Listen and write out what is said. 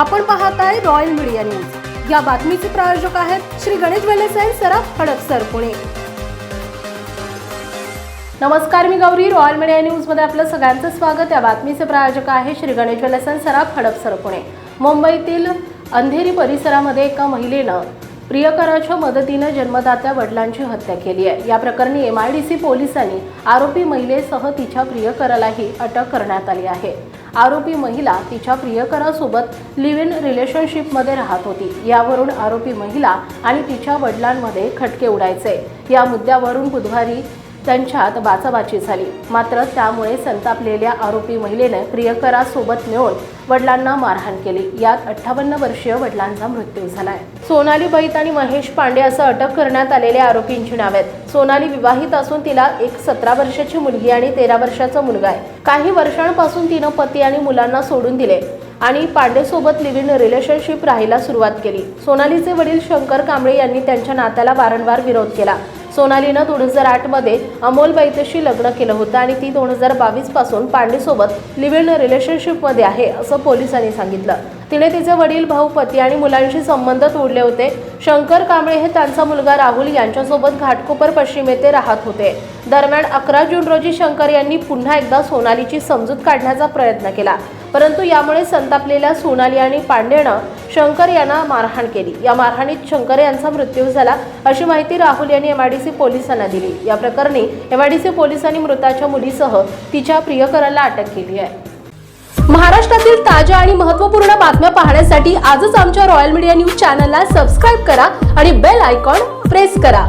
आपण पाहत आहे रॉयल मीडिया न्यूज या बातमीचे प्रायोजक आहेत श्री गणेश वेलेसाई सराफ हडपसर पुणे. नमस्कार मी गौरी. रॉयल मीडिया न्यूजमध्ये आपलं सगळ्यांचं स्वागत. या बातमीचे प्रायोजक आहे श्री गणेश वेलेस सराफ हडपसर पुणे. मुंबईतील अंधेरी परिसरामध्ये एका महिलेनं प्रियकराच्या मदतीनं जन्मदात्या वडिलांची हत्या केली आहे. या प्रकरणी एम आय डी सी पोलिसांनी आरोपी महिलेसह तिच्या प्रियकरालाही अटक करण्यात आली आहे. आरोपी महिला तिच्या प्रियकरासोबत लिव्ह इन रिलेशनशिपमध्ये राहत होती. यावरून आरोपी महिला आणि तिच्या वडिलांमध्ये खटके उडायचे. या मुद्द्यावरून बुधवारी त्यांच्यात बाचाबाची झाली. मात्र त्यामुळे संतापलेल्या आरोपी महिलेने प्रियकरासोबत मिळून वडिलांना मारहाण केली. यात अठ्ठावन्न वर्षीय वडिलांचा मृत्यू झालाय. सोनाली बैत आणि महेश पांडे असं अटक करण्यात आलेल्या आरोपींची नावे आहेत. सोनाली विवाहित असून तिला एक सतरा वर्षाची मुलगी आणि तेरा वर्षाचा मुलगा आहे. काही वर्षांपासून तिनं पती आणि मुलांना सोडून दिले आणि पांडेसोबत लिव्ह इन रिलेशनशिप राहायला सुरुवात केली. सोनालीचे वडील शंकर कांबळे यांनी त्यांच्या नात्याला वारंवार विरोध केला. सोनालीनं दोन हजार आठमध्ये अमोल बैतेशी लग्न केलं होतं आणि ती दोन हजार बावीसपासून पांडेसोबत लिव्ह इन रिलेशनशिपमध्ये आहे असं पोलिसांनी सांगितलं. तिने तिचे वडील भाऊ पती आणि मुलांशी संबंध तोडले होते. शंकर कांबळे हे त्यांचा मुलगा राहुल यांच्यासोबत घाटकोपर पश्चिम येथे राहत होते. दरम्यान अकरा जून रोजी शंकर यांनी पुन्हा एकदा सोनालीची समजूत काढण्याचा प्रयत्न केला. परंतु यामुळे संतापलेल्या सोनाली आणि पांडेनं शंकर यांना मारहाण केली. या मारहाणीत शंकर यांचा मृत्यू झाला अशी माहिती राहुल यांनी एमआयडीसी पोलिसांना दिली. या प्रकरणी एमआयडीसी पोलिसांनी मृताच्या मुलीसह तिच्या प्रियकराला अटक केली आहे. महाराष्ट्रातील ताज्या आणि महत्त्वपूर्ण बातम्या पाहण्यासाठी आजच आमच्या रॉयल मीडिया न्यूज चॅनलला सबस्क्राईब करा आणि बेल आयकॉन प्रेस करा.